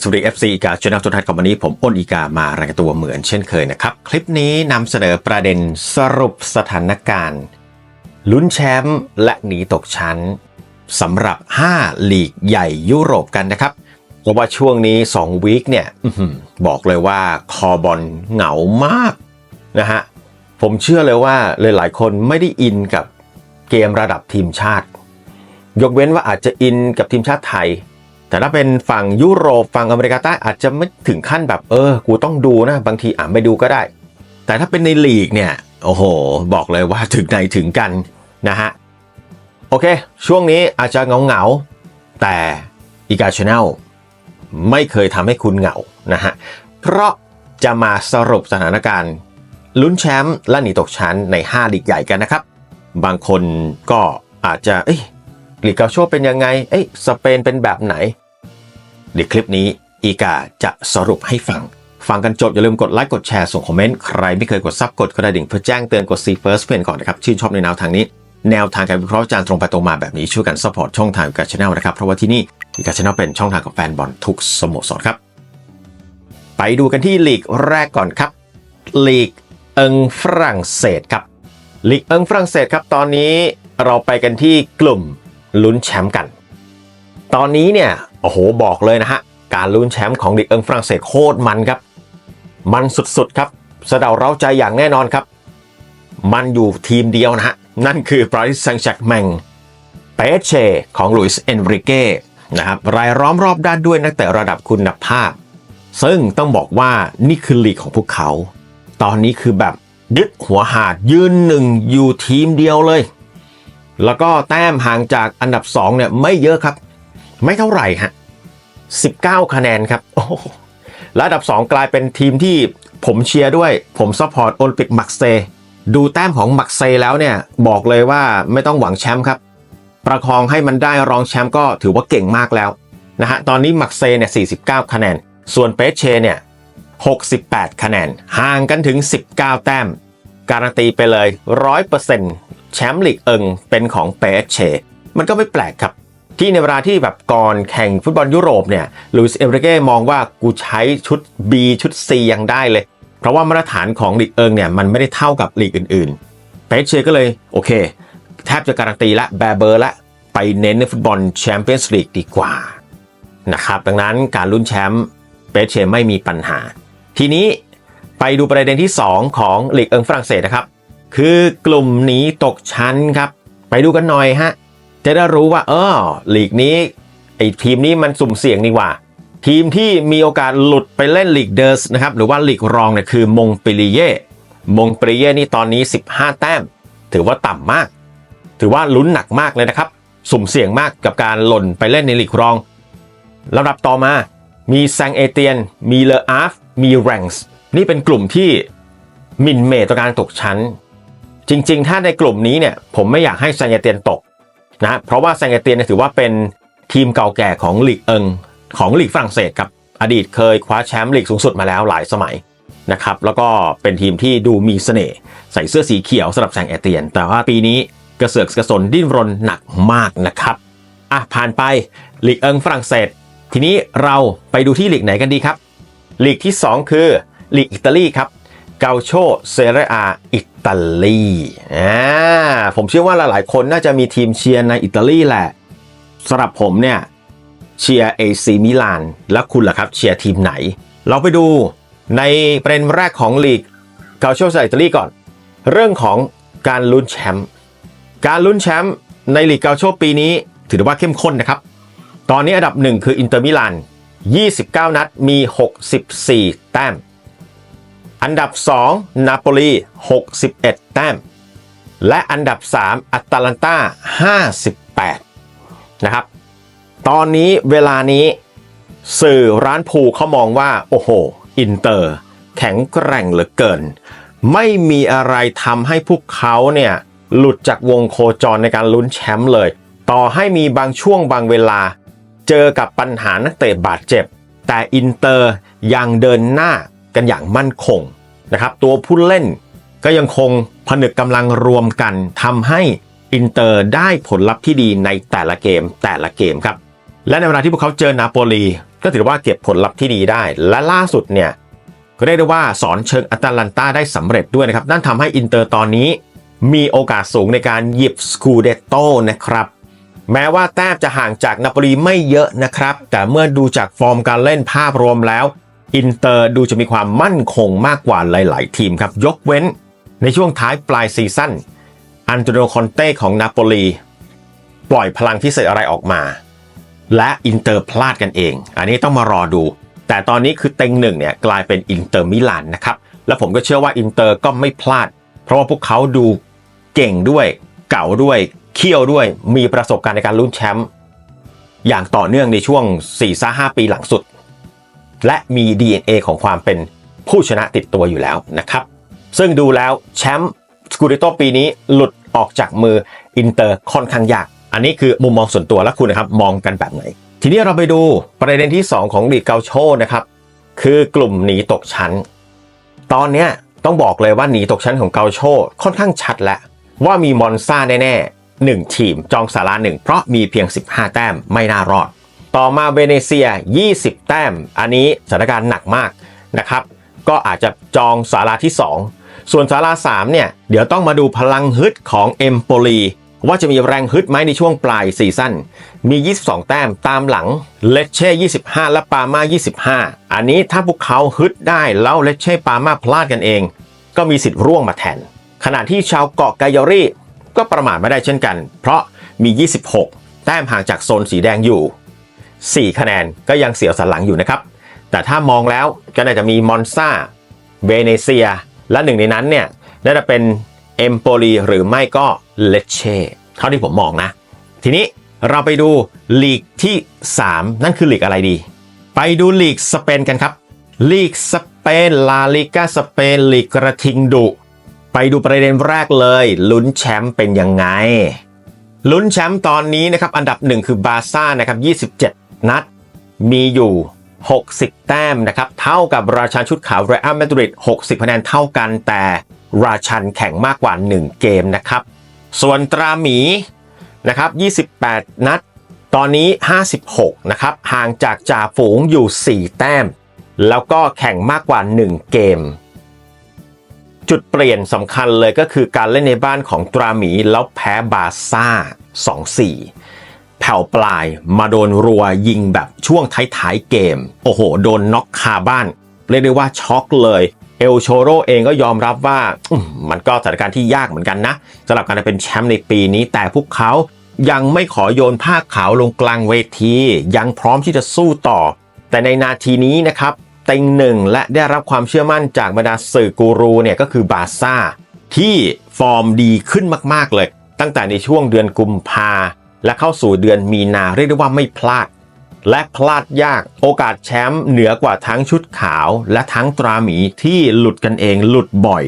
สวัสดี FC อีกาช anel ทุกท่านครับวันนี้ผมอ้นอีกามารายงานตัวเหมือนเช่นเคยนะครับ คลิปนี้นำเสนอประเด็นสรุปสถานการณ์ ลุ้นแชมป์และหนีตกชั้นสำหรับ 5 ลีกใหญ่ยุโรปกันนะครับเพราะว่าช่วงนี้ 2 วีคเนี่ยอบอกเลยว่าคอบอลเหงามากนะฮะผมเชื่อเลยว่าหลายๆ คนไม่ได้อินกับเกมระดับทีมชาติ ยกเว้นว่าอาจจะอินกับทีมชาติไทย แต่ถ้าเป็นฝั่งยุโรปฝั่งอเมริกาใต้อาจจะไม่ถึงขั้นแบบเออ กูต้องดูนะ บางทีอ่านไม่ดูก็ได้ แต่ถ้าเป็นในลีกเนี่ย โอ้โห บอกเลยว่าถึงไหนถึงกันนะฮะ โอเค ช่วงนี้อาจจะเงาเงาแต่อีกาชแนลไม่เคยทำให้คุณเหงานะฮะ เพราะจะมาสรุปสถานการณ์ ลุ้นแชมป์และหนีตกชั้นใน 5 ลีกใหญ่กันนะครับ บางคนก็อาจจะเอ้ย ลีกเกาโชเป็นยังไงเอ้ยสเปนเป็นแบบไหน เดี๋ยวคลิปนี้อีกาจะสรุปให้ฟัง ฟังกันจบอย่าลืมกดไลค์กดแชร์ส่งคอมเมนต์ใครไม่เคยกดซับกดกระดิ่งเพื่อแจ้งเตือนกด See First เพื่อนก่อนนะครับชื่นชอบในแนวทางนี้ แนวทางการวิเคราะห์จานตรงไปตรงมาแบบนี้ช่วยกันซัพพอร์ตช่องทางกับช anel นะครับเพราะว่าที่นี่อีกาช anel เป็นช่องทางของแฟนบอลทุกสโมสรครับ ไปดูกันที่ลีกแรกก่อนครับลีกเอิงฝรั่งเศสครับลีกเอิงฝรั่งเศสครับตอนนี้เราไปกันที่กลุ่ม ลุ้นแชมป์กัน ตอนนี้เนี่ยโอ้โหบอกเลยนะฮะ การลุ้นแชมป์ของลีกเอิงฝรั่งเศสโคตรมันครับ มันสุดๆครับสะเดาเร้าใจอย่างแน่นอนครับ มันอยู่ทีมเดียวนะฮะ นั่นคือปารีสแซงต์แชร์กแมงเปเชของลุยส์เอนริเก้นะครับรายล้อมรอบด้านด้วยนักเตะระดับคุณภาพ ซึ่งต้องบอกว่านี่คือลีกของพวกเขา ตอนนี้คือแบบยึดหัวหาดยืนหนึ่งอยู่ทีมเดียวเลย แล้วก็แต้มห่างจากอันดับ2เนี่ยไม่เยอะครับ ไม่เท่าไหร่ฮะ19 คะแนนครับโอ้โหและอันดับ 2 กลายเป็นทีมที่ผมเชียร์ด้วย ผมซัพพอร์ตโอลิมปิกมักเซ ดูแต้มของมักเซแล้วเนี่ย บอกเลยว่าไม่ต้องหวังแชมป์ครับ ประคองให้มันได้รองแชมป์ก็ถือว่าเก่งมากแล้วนะฮะตอนนี้มักเซเนี่ย49 คะแนน ส่วนเปเชเนี่ย68 คะแนน ห่างกันถึง 19 แต้ม การันตีไปเลย 100% แชมป์ลีกเอิงเป็นของเปเชมันก็ไม่แปลกครับ ที่ในเวลาที่แบบก่อนแข่งฟุตบอลยุโรปเนี่ยลุยส์เอเบรเก้มองว่ากูใช้ชุด B ชุด C ยังได้เลย เพราะว่ามาตรฐานของลีกเอิงเนี่ยมันไม่ได้เท่ากับลีกอื่นๆเปเชก็เลยโอเค แทบจะการันตีละแบเบอร์ละไปเน้นในฟุตบอลแชมเปี้ยนส์ลีกดีกว่านะครับดังนั้นการลุ้นแชมป์เปเชไม่มีปัญหา ทีนี้ไปดูประเด็นที่ 2 ของลีกเอิงฝรั่งเศสนะครับ คือกลุ่มหนีตกชั้นครับ ไปดูกันหน่อยฮะ จะได้รู้ว่าเออลีกนี้ไอ้ทีมนี้มันสุ่มเสี่ยงนี่ว่า ทีมที่มีโอกาสหลุดไปเล่นลีกเดอร์สนะครับหรือว่าลีกรองเนี่ยคือมงเปรีเย่มงเปรีเย่นี่ตอนนี้ 15 แต้ม ถือว่าต่ำมาก ถือว่าลุ้นหนักมากเลยนะครับ สุ่มเสี่ยงมากกับการหล่นไปเล่นในลีกรองลำดับต่อมา มีแซงเอเตียน มีเลออาฟ มีแรงส์นี่เป็นกลุ่มที่มินเมตต่อการตกชั้น จริง ๆ ถ้าในกลุ่มนี้เนี่ยผมไม่อยากให้แซงเอเตียนตกนะเพราะว่าแซงเอเตียนถือว่าเป็นทีมเก่าแก่ของลีกเอิงของลีกฝรั่งเศสครับอดีตเคยคว้าแชมป์ลีกสูงสุดมาแล้วหลายสมัยนะครับแล้วก็เป็นทีมที่ดูมีเสน่ห์ใส่เสื้อสีเขียวสำหรับแซงเอเตียน แต่ว่าปีนี้กระเสือกกระสนดิ้นรนหนักมากนะครับอะผ่านไปลีกเอิงฝรั่งเศส ทีนี้เราไปดูที่ลีกไหนกันดีครับลีกที่ 2 คือลีกอิตาลีครับ เกาโชเซเรอาอิตาลีอ่าผมเชื่อว่าหลายๆ คนน่าจะมีทีมเชียร์ในอิตาลีแหละสำหรับผมเนี่ยเชียร์เอซีมิลาน แล้วคุณล่ะครับเชียร์ทีมไหน เราไปดูในประเด็นแรกของลีกเกาโชเซเรอาอิตาลีก่อน เรื่องของการลุ้นแชมป์การลุ้นแชมป์ในลีกเกาโชปีนี้ ถือว่าเข้มข้นนะครับ ตอนนี้อันดับหนึ่งคืออินเตอร์มิลาน29 นัดมี 64 แต้ม อันดับ 2 นาโปลี 61 แต้ม และอันดับ 3 อัตแลนตา 58 นะครับ ตอนนี้เวลานี้สื่อร้านผูเขามองว่า โอ้โห อินเตอร์ แข็งแกร่งเหลือเกิน ไม่มีอะไรทำให้พวกเขาเนี่ย หลุดจากวงโคจรในการลุ้นแชมป์เลย ต่อให้มีบางช่วงบางเวลา เจอกับปัญหานักเตะบาดเจ็บ แต่อินเตอร์ยังเดินหน้ากันอย่างมั่นคง นะครับตัวผู้เล่นก็ยังคงผนึกกำลังรวมกันทำให้อินเตอร์ได้ผลลัพธ์ที่ดีในแต่ละเกมแต่ละเกมครับและในเวลาที่พวกเขาเจอนาโปลีก็ถือว่าเก็บผลลัพธ์ที่ดีได้ และล่าสุดเนี่ยก็เรียกได้ว่าสอนเชิงอัตแลนตาได้สำเร็จด้วยนะครับ นั่นทำให้อินเตอร์ตอนนี้ มีโอกาสสูงในการหยิบสกูเดโตนะครับ แม้ว่าแต้มจะห่างจากนาโปลีไม่เยอะนะครับ แต่เมื่อดูจากฟอร์มการเล่นภาพรวมแล้ว อินเตอร์ดูจะมีความมั่นคงมากกว่าหลาย ๆ ทีมครับ ยกเว้นในช่วงท้ายปลายซีซั่นอันโตนิโอคอนเต้ของนาโปลีปล่อยพลังพิเศษอะไรออกมา และอินเตอร์พลาดกันเอง อันนี้ต้องมารอดู แต่ตอนนี้คือเต็งหนึ่งเนี่ยกลายเป็นอินเตอร์มิลานนะครับและผมก็เชื่อว่าอินเตอร์ก็ไม่พลาด เพราะว่าพวกเขาดูเก่งด้วยเก่าด้วยเขี้ยวด้วยมีประสบการณ์ในการลุ้นแชมป์อย่างต่อเนื่องในช่วง4-5ปีหลังสุด และมี DNA ของความเป็นผู้ชนะติดตัวอยู่แล้วนะครับ ซึ่งดูแล้วแชมป์สกูริโตปีนี้หลุดออกจากมืออินเตอร์ค่อนข้างยาก อันนี้คือมุมมองส่วนตัวและคุณนะครับ มองกันแบบไหน ทีนี้เราไปดูประเด็นที่ 2 ของลีกเกาโชนะครับ คือกลุ่มหนีตกชั้น ตอนเนี้ต้องบอกเลยว่าหนีตกชั้นของเกาโชค่อนข้างชัดแล้วว่ามีมอนซ่าแน่ๆหนึ่งทีมจองสาราหนึ่งเพราะมีเพียง 15 แต้มไม่น่ารอด ต่อมาเวเนเซีย 20 แต้ม อันนี้สถานการณ์หนักมากนะครับ ก็อาจจะจองสาราที่ 2 ส่วนสารา3เนี่ย เดี๋ยวต้องมาดูพลังฮึดของเอมโปลีว่าจะมีแรงฮึดไหมในช่วงปลายซีซั่น มี 22 แต้มตามหลัง เลเช่ 25 และปามา25 อันนี้ถ้าพวกเขาฮึดได้แล้วเลเช่ปามาพลาดกันเอง ก็มีสิทธิ์ร่วงมาแทน ขณะที่ชาวเกาะกายอรี่ก็ประมาทไม่ได้เช่นกัน เพราะมี 26 แต้มห่างจากโซนสีแดงอยู่ 4 คะแนนก็ยังเสียวสันหลังอยู่นะครับ แต่ถ้ามองแล้วก็น่าจะมีมอนซาเวเนเซีย และหนึ่งในนั้นเนี่ยน่าจะเป็นเอมโปลีหรือไม่ก็เลเช่เท่าที่ผมมองนะ ทีนี้เราไปดูลีกที่ 3 นั่นคือลีกอะไรดี ไปดูลีกสเปนกันครับ ลีกสเปนลาลิกาสเปนลีกกระทิงดุ ไปดูประเด็นแรกเลย ลุ้นแชมป์เป็นยังไง ลุ้นแชมป์ตอนนี้นะครับ อันดับหนึ่งคือบาซ่านะครับ27 นัดมีอยู่ 60 แต้มนะครับ เท่ากับราชันชุดขาวเรอัลมาดริด60คะแนนเท่ากันแต่ราชันแข่งมากกว่า 1 เกมนะครับ ส่วนตราหมีนะครับ 28 นัด ตอนนี้ 56 นะครับ ห่างจากจ่าฝูงอยู่ 4 แต้ม แล้วก็แข่งมากกว่า 1 เกม จุดเปลี่ยนสำคัญเลยก็คือการเล่นในบ้านของตราหมีแล้วแพ้บาซ่า 2-4 แผ่วปลายมาโดนรัวยิงแบบช่วงท้ายๆเกม โอ้โห โดนน็อกคาบ้าน เรียกได้ว่าช็อกเลยเอลโชโรเองก็ยอมรับว่ามมันก็สถานการณ์ที่ยากเหมือนกันนะสำหรับการเป็นแชมป์ในปีนี้ แต่พวกเขายังไม่ขอโยนผ้าขาวลงกลางเวที ยังพร้อมที่จะสู้ต่อ แต่ในนาทีนี้นะครับเต็งหนึ่งและได้รับความเชื่อมั่นจากบรรดาสื่อกูรูเนี่ยก็คือบาซ่า ที่ฟอร์มดีขึ้นมาก ๆ เลย ตั้งแต่ในช่วงเดือนกุมภา และเข้าสู่เดือนมีนาเรียกได้ว่าไม่พลาด และพลาดยากโอกาสแชมป์เหนือกว่าทั้งชุดขาวและทั้งตราหมีที่หลุดกันเองหลุดบ่อย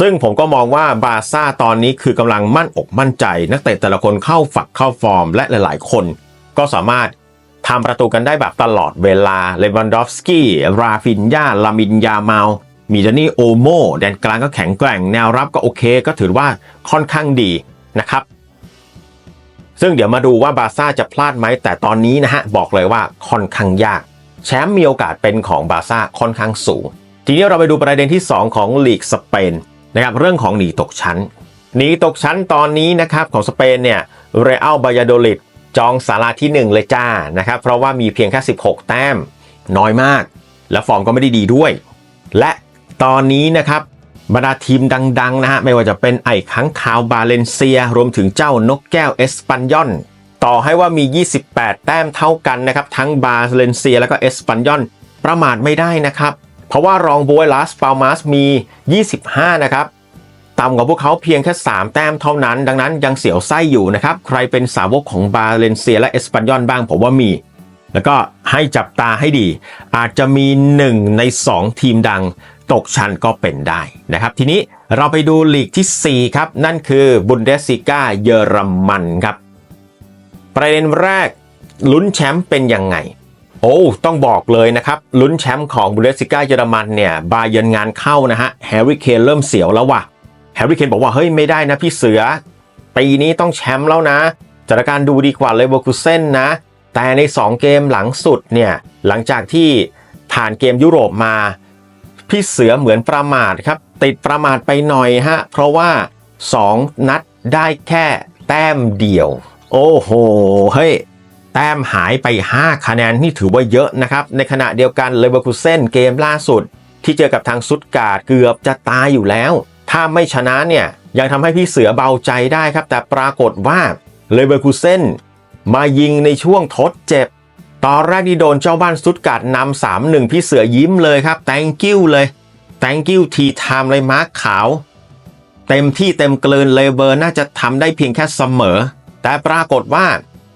ซึ่งผมก็มองว่าบาร์ซ่าตอนนี้คือกำลังมั่นอกมั่นใจ นักเตะแต่ละคนเข้าฝักเข้าฟอร์ม และหลาย ๆ คน ก็สามารถทำประตูกันได้แบบตลอดเวลาเลวันดอฟสกี้ราฟินยาลามินยาเมามีจานี่โอโมแดนกลางก็แข็งแกร่ง แนวรับก็โอเค ก็ถือว่าค่อนข้างดีนะครับ ซึ่งเดี๋ยวมาดูว่าบาร์ซ่าจะพลาดไหมแต่ตอนนี้นะฮะบอกเลยว่าค่อนข้างยาก แชมป์มีโอกาสเป็นของบาร์ซ่าค่อนข้างสูง ทีนี้เราไปดูประเด็นที่ 2 ของลีกสเปนนะครับเรื่องของหนีตกชั้นหนีตกชั้นตอนนี้นะครับของสเปนเนี่ยเรอัลบายาโดลิดจองสาราที่ 1 เลยจ้านะครับเพราะว่ามีเพียงแค่ 16 แต้มน้อยมาก และฟอร์มก็ไม่ได้ดีด้วย และตอนนี้นะครับ บรรดาทีมดัง ๆ นะฮะ ไม่ว่าจะเป็นไอ้ขังขาวบาเลนเซีย รวมถึงเจ้านกแก้วเอสปันยอน ต่อให้ว่ามี 28 แต้มเท่ากันนะครับ ทั้งบาเลนเซียแล้วก็เอสปันยอน ประมาทไม่ได้นะครับ เพราะว่ารองโบยลาสปาลมาสมี 25 นะครับต่ำกว่าพวกเขาเพียงแค่ 3 แต้มเท่านั้น ดังนั้นยังเสียวไส้อยู่นะครับ ใครเป็นสาวกของบาเลนเซียและเอสปันยอนบ้างผมว่ามี แล้วก็ให้จับตาให้ดี อาจจะมี 1 ใน 2 ทีมดัง ตกชั้นก็เป็นได้นะครับ ทีนี้เราไปดูลีกที่ 4 ครับ นั่นคือบุนเดสซิก้าเยอรมันครับ ประเด็นแรกลุ้นแชมป์เป็นยังไง โอ้ต้องบอกเลยนะครับ ลุ้นแชมป์ของบุนเดสซิก้าเยอรมันเนี่ยบาเยิร์นงานเข้านะฮะแฮร์รี่เคนเริ่มเสียวแล้วว่ะแฮร์รี่เคนบอกว่าเฮ้ยไม่ได้นะพี่เสือปีนี้ต้องแชมป์แล้วนะสถานการดูดีกว่าเลยเวอร์คูเซนนะแต่ใน 2 เกมหลังสุดเนี่ยหลังจากที่ผ่านเกมยุโรปมา พี่เสือเหมือนประมาทครับ ติดประมาทไปหน่อยฮะ เพราะว่า 2 นัดได้แค่แต้มเดียว โอ้โห เฮ้ย แต้มหายไป 5 คะแนน นี่ถือว่าเยอะนะครับ ในขณะเดียวกันเลเวอร์คูเซนเกมล่าสุด ที่เจอกับทางซุดการ์ดเกือบจะตายอยู่แล้ว ถ้าไม่ชนะเนี่ยยังทำให้พี่เสือเบาใจได้ครับ แต่ปรากฏว่าเลเวอร์คูเซนมายิงในช่วงทดเจ็บ ตอนแรกที่โดนเจ้าบ้านซุดการ์ดนำสามหนึ่งพี่เสือยิ้มเลยครับ thank you เลย thank you ทีไทม์เลยมาร์คขาว เต็มที่เต็มเกลืนเลเวอร์น่าจะทำได้เพียงแค่เสมอ แต่ปรากฏว่า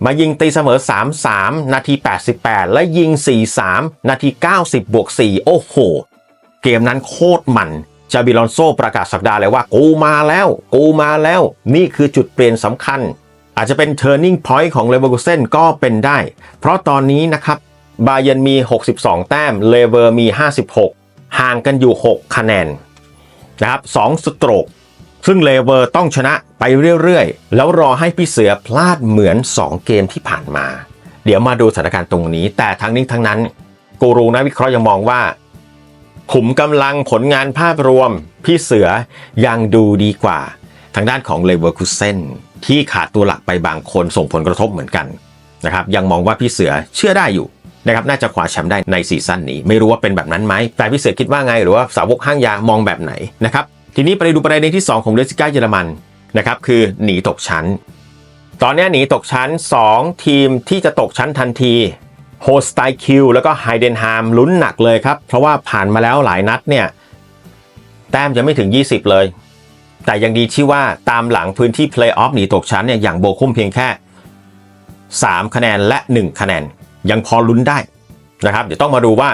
มายิงตีเสมอ 3-3 นาที 88 และยิง 4-3 นาที 90 บวก 4 โอ้โห เกมนั้นโคตรมันจาบิลอนโซประกาศสักดาเลยว่า กูมาแล้ว กูมาแล้ว นี่คือจุดเปลี่ยนสำคัญ อาจจะเป็น turning point ของเลเวอร์คูเซนก็เป็นได้ เพราะตอนนี้นะครับบาเยนมี 62 แต้มเลเวอร์มี 56 ห่างกันอยู่ 6 คะแนนนะครับ2สโตรกซึ่งเลเวอร์ต้องชนะไปเรื่อยๆ แล้วรอให้พี่เสือพลาดเหมือน 2 เกมที่ผ่านมา เดี๋ยวมาดูสถานการณ์ตรงนี้ แต่ทั้งนี้ทั้งนั้น กูรูนักวิเคราะห์ยังมองว่าขุมกำลังผลงานภาพรวม พี่เสือยังดูดีกว่า ทางด้านของเลเวอร์คูเซน ที่ขาดตัวหลักไปบางคนส่งผลกระทบเหมือนกันนะครับยังมองว่าพี่เสือเชื่อได้อยู่นะครับน่าจะคว้าแชมป์ได้ในซีซั่นนี้ ไม่รู้ว่าเป็นแบบนั้นไหมแต่พี่เสือคิดว่าไง หรือว่าสาวกห้างยามองแบบไหนนะครับทีนี้ไปดูประเด็นที่ 2 ของเดซิก้าเยอรมันนะครับคือหนีตกชั้น ตอนนี้หนีตกชั้น 2 ทีมที่จะตกชั้นทันทีโฮสไตคิวแล้วก็ไฮเดนฮามลุ้นหนักเลยครับ เพราะว่าผ่านมาแล้วหลายนัดเนี่ยแต้มจะไม่ถึง 20 เลย แต่ยังดีที่ว่าตามหลังพื้นที่เพลย์ออฟหนีตกชั้นเนี่ยอย่างโบคุ้มเพียงแค่ 3 คะแนนและ 1 คะแนน ยังพอลุ้นได้นะครับ เดี๋ยวต้องมาดูว่า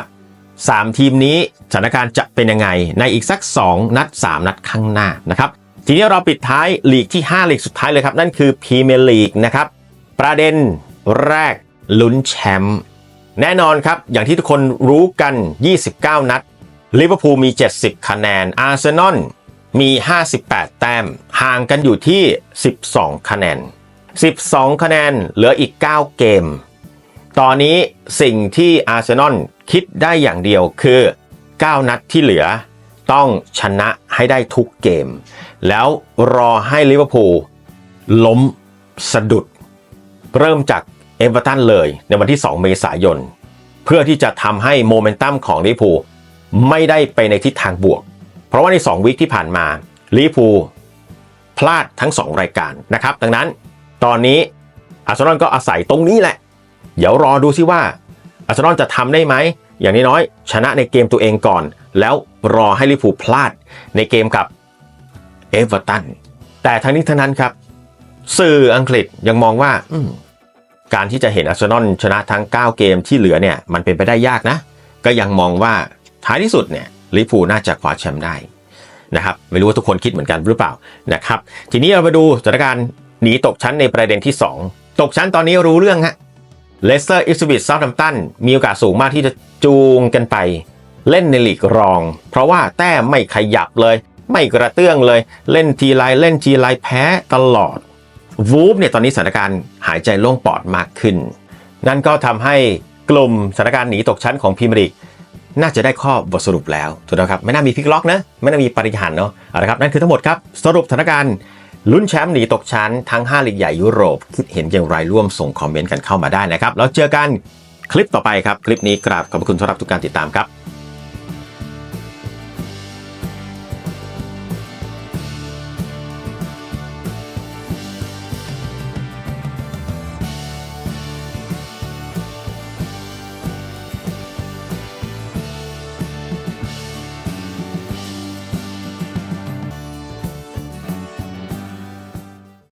3 ทีมนี้สถานการณ์จะเป็นยังไงในอีกสัก 2 นัด 3 นัดข้างหน้านะครับทีนี้เราปิดท้ายลีกที่ 5 ลีกสุดท้ายเลยครับ นั่นคือพรีเมียร์ลีกนะครับประเด็นแรกลุ้นแชมป์แน่นอนครับ อย่างที่ทุกคนรู้กัน 29 นัดลิเวอร์พูลมี 70 คะแนนอาร์เซนอล มี 58 แต้ม ห่างกันอยู่ที่ 12 คะแนน 12 คะแนน เหลืออีก 9 เกม ตอนนี้สิ่งที่อาร์เซนอลคิดได้อย่างเดียวคือ 9 นัดที่เหลือ ต้องชนะให้ได้ทุกเกม แล้วรอให้ลิเวอร์พูลล้มสะดุด เริ่มจากเอเวอร์ตันเลยในวันที่ 2 เมษายน เพื่อที่จะทำให้โมเมนตัมของลิเวอร์พูลไม่ได้ไปในทิศทางบวก เพราะว่าใน 2 วิคที่ผ่านมาลิเวอร์พูพลาดทั้ง 2 รายการนะครับ ดังนั้นตอนนี้อาร์เซนอลก็อาศัยตรงนี้แหละ เดี๋ยวรอดูซิว่าอาร์เซนอลจะทำได้ไหม อย่างน้อยๆชนะในเกมตัวเองก่อน แล้วรอให้ลิเวอร์พูพลาดในเกมกับเอเวอร์ตันแต่ทั้งนี้ทั้งนั้นครับ สื่ออังกฤษยังมองว่าการที่จะเห็นอาร์เซนอลชนะทั้ง 9 เกมที่เหลือเนี่ยมันเป็นไปได้ยากนะ ก็ยังมองว่าท้ายที่สุดเนี่ย ลิเวอร์พูน่าจะคว้าแชมป์ได้นะครับไม่รู้ว่าทุกคนคิดเหมือนกันหรือเปล่านะครับ ทีนี้เรามาดูสถานการณ์หนีตกชั้นในประเด็นที่ 2 ตกชั้นตอนนี้รู้เรื่องฮะเลสเตอร์อิสบิทซา u ์ h ัมตันมีโอกาสสูงมากที่จะจูงกันไป เล่นในลีกรอง เพราะว่าแต้มไม่ขยับเลย ไม่กระเตื้องเลย เล่นทีไรเล่นทีไรแพ้ตลอดวูฟเนี่ยตอนนี้สถานการณ์หายใจโล่งปอดมากขึ้น นั่นก็ทำให้กลุ่มสถานการณ์หนีตกชั้นของพรีเมียร์ลีก น่าจะได้ข้อบทสรุปแล้วถูกต้องครับไม่น่ามีพลิกล็อกนะไม่น่ามีปาฏิหารเนาะเอาละครับนั่นคือทั้งหมดครับสรุปสถานการณ์ลุ้นแชมป์หนีตกชั้นทั้ง 5 ลีกใหญ่ยุโรป คิดเห็นอย่างไรร่วมส่งคอมเมนต์กันเข้ามาได้นะครับ แล้วเจอกันคลิปต่อไปครับ คลิปนี้กราบขอบพระคุณสำหรับทุกการติดตามครับ